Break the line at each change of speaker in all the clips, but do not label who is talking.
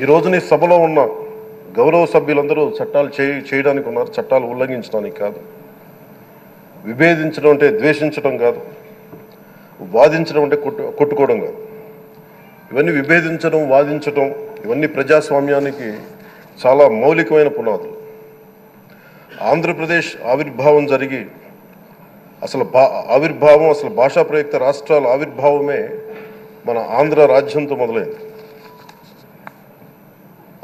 ఈ నీ సభలో ఉన్న గౌరవ సభ్యులందరూ చట్టాలు చేయ చేయడానికి ఉన్నారు చట్టాలు ఉల్లంఘించడానికి కాదు. విభేదించడం అంటే ద్వేషించడం కాదు. వాదించడం అంటే కొట్టు కొట్టుకోవడం కాదు. ఇవన్నీ విభేదించడం వాదించడం ఇవన్నీ ప్రజాస్వామ్యానికి చాలా మౌలికమైన పునాదులు. ఆంధ్రప్రదేశ్ ఆవిర్భావం జరిగి అసలు భా ఆవిర్భావం అసలు భాషా ప్రయుక్త రాష్ట్రాల ఆవిర్భావమే మన ఆంధ్ర రాజ్యంతో మొదలైంది.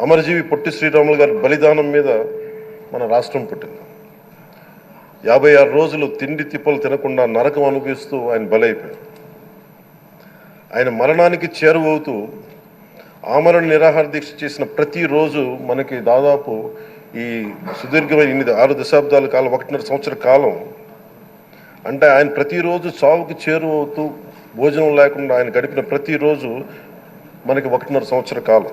అమరజీవి పొట్టి శ్రీరాములు గారి బలిదానం మీద మన రాష్ట్రం పుట్టింది. యాభై ఆరు రోజులు తిండి తిప్పలు తినకుండా నరకం అనుభవిస్తూ ఆయన బలైపోయారు. ఆయన మరణానికి చేరువవుతూ ఆమరణ నిరాహార దీక్ష చేసిన ప్రతిరోజు మనకి దాదాపు ఈ సుదీర్ఘమైన ఎనిమిది ఆరు దశాబ్దాల కాలం ఒకటిన్నర సంవత్సర కాలం అంటే ఆయన ప్రతిరోజు చావుకి చేరువవుతూ భోజనం లేకుండా ఆయన గడిపిన ప్రతిరోజు మనకి ఒకటిన్నర సంవత్సర కాలం.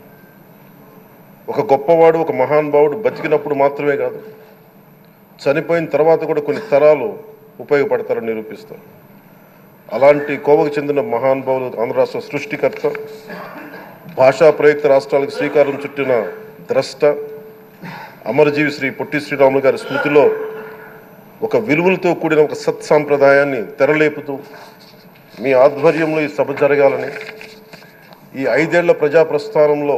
ఒక గొప్పవాడు ఒక మహానుభావుడు బతికినప్పుడు మాత్రమే కాదు చనిపోయిన తర్వాత కూడా కొన్ని తరాలు ఉపయోగపడతారని నిరూపిస్తారు. అలాంటి కోవకు చెందిన మహానుభావులు ఆంధ్ర రాష్ట్ర సృష్టికర్త భాషా ప్రయుక్త రాష్ట్రాలకు శ్రీకారం చుట్టిన ద్రష్ట అమరజీవి శ్రీ పొట్టి శ్రీరాములు గారి స్మృతిలో ఒక విలువలతో కూడిన ఒక సత్సాంప్రదాయాన్ని తెరలేపుతూ మీ ఆధ్వర్యంలో ఈ సభ జరగాలని ఈ ఐదేళ్ళ ప్రజా ప్రస్థానంలో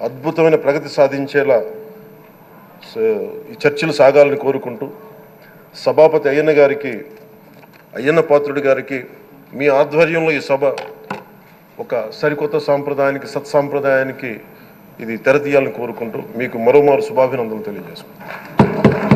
అద్భుతమైన ప్రగతి సాధించేలా ఈ చర్చలు సాగాలని కోరుకుంటూ సభాపతి అయ్యన్న గారికి అయ్యన్న పాత్రుడి గారికి మీ ఆధ్వర్యంలో ఈ సభ ఒక సరికొత్త సాంప్రదాయానికి సత్సాంప్రదాయానికి ఇది తెరతీయాలని కోరుకుంటూ మీకు మరోమారు శుభాభినందనలు తెలియజేసుకుంటాను